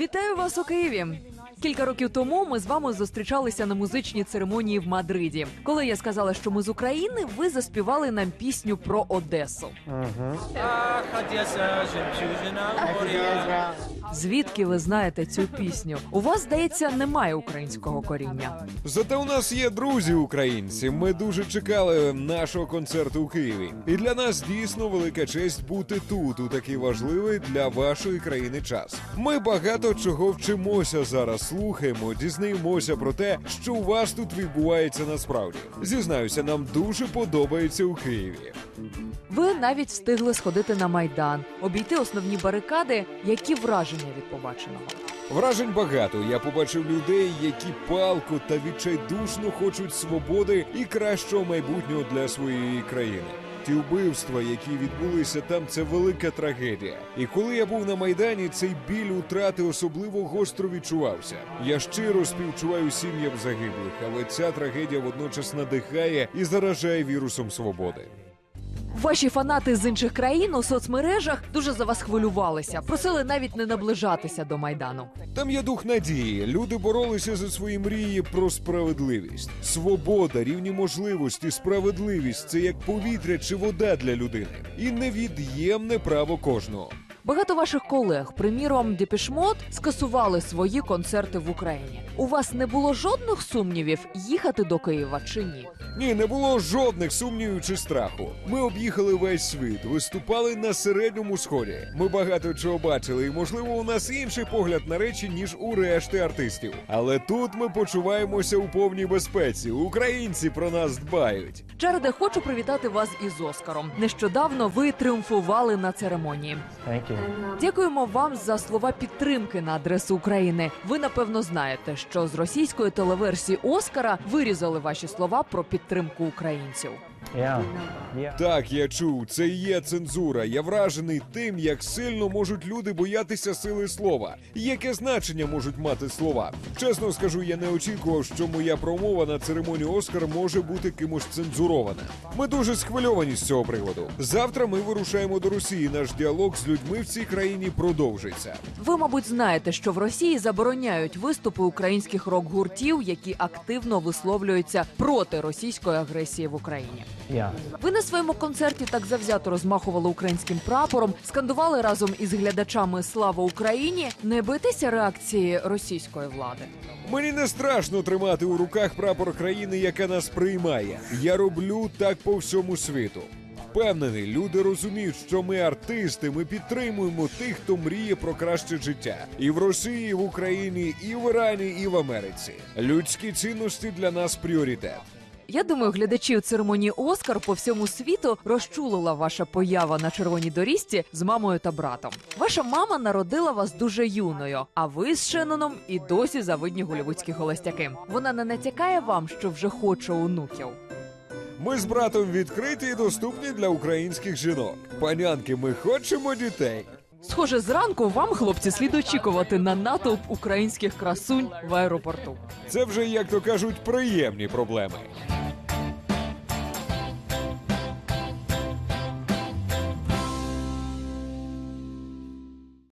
Вітаю вас у Києві. Кілька років тому ми з вами зустрічалися на музичній церемонії в Мадриді. Коли я сказала, що ми з України, ви заспівали нам пісню про Одесу. Ах, Одеса, жемчужина моря. Звідки ви знаєте цю пісню? У вас здається немає українського коріння. Зате у нас є друзі українці. Ми дуже чекали нашого концерту у Києві. І для нас дійсно велика честь бути тут у такий важливий для вашої країни час. Ми багато чого вчимося зараз, слухаємо, дізнаємося про те, що у вас тут відбувається насправді. Зізнаюся, нам дуже подобається у Києві. Ви навіть встигли сходити на майдан, обійти основні барикади. Які враження від побаченого? Вражень багато. Я побачив людей, які палко та відчайдушно хочуть свободи і кращого майбутнього для своєї країни. Ті вбивства, які відбулися там, це велика трагедія. І коли я був на майдані, цей біль утрати особливо гостро відчувався. Я щиро співчуваю сім'ям загиблих, але ця трагедія водночас надихає і заражає вірусом свободи. Ваші фанати з інших країн у соцмережах дуже за вас хвилювалися, просили навіть не наближатися до майдану. Там є дух надії. Люди боролися за свої мрії про справедливість. Свобода, рівні можливості, справедливість це як повітря чи вода для людини. І невід'ємне право кожного. Багато ваших колег, приміром Депішмот, скасували свої концерти в Україні. У вас не було жодних сумнівів їхати до Києва чи ні? Ні, не було жодних сумнівів чи страху. Ми об'їхали весь світ, виступали на середньому сході. Ми багато чого бачили, і можливо, у нас інший погляд на речі ніж у решти артистів. Але тут ми почуваємося у повній безпеці. Українці про нас дбають. Джареде, хочу привітати вас із Оскаром. Нещодавно ви тріумфували на церемонії. Thank you. Дякуємо вам за слова підтримки на адресу України. Ви напевно знаєте, що з російської телеверсії Оскара вирізали ваші слова про підтримку українців. Так, я чув, це і є цензура. Я вражений тим, як сильно можуть люди боятися сили слова, яке значення можуть мати слова. Чесно скажу, я не очікував, що моя промова на церемонію Оскар може бути кимось цензурована. Ми дуже схвильовані з цього приводу. Завтра ми вирушаємо до Росії. Наш діалог з людьми в цій країні продовжиться. Ви, мабуть, знаєте, що в Росії забороняють виступи українських рок-гуртів, які активно висловлюються проти російської агресії в Україні. Yeah. Ви на своєму концерті так завзято розмахували українським прапором, скандували разом із глядачами Слава Україні. Не боїтеся реакції російської влади? Мені не страшно тримати у руках прапор країни, яка нас приймає. Я роблю так по всьому світу. Впевнений, люди розуміють, що ми артисти, ми підтримуємо тих, хто мріє про краще життя. І в Росії, і в Україні, і в Ірані, і в Америці. Людські цінності для нас пріоритет. Я думаю, глядачів церемонії Оскар по всьому світу розчулила ваша поява на червоній доріжці з мамою та братом. Ваша мама народила вас дуже юною, а ви з Шеноном і досі завидні голівудські холостяки. Вона не натякає вам, що вже хоче онуків. Ми з братом відкриті і доступні для українських жінок. Панянки, ми хочемо дітей. Схоже, зранку вам, хлопці, слід очікувати на натовп українських красунь в аеропорту. Це вже, як то кажуть, приємні проблеми.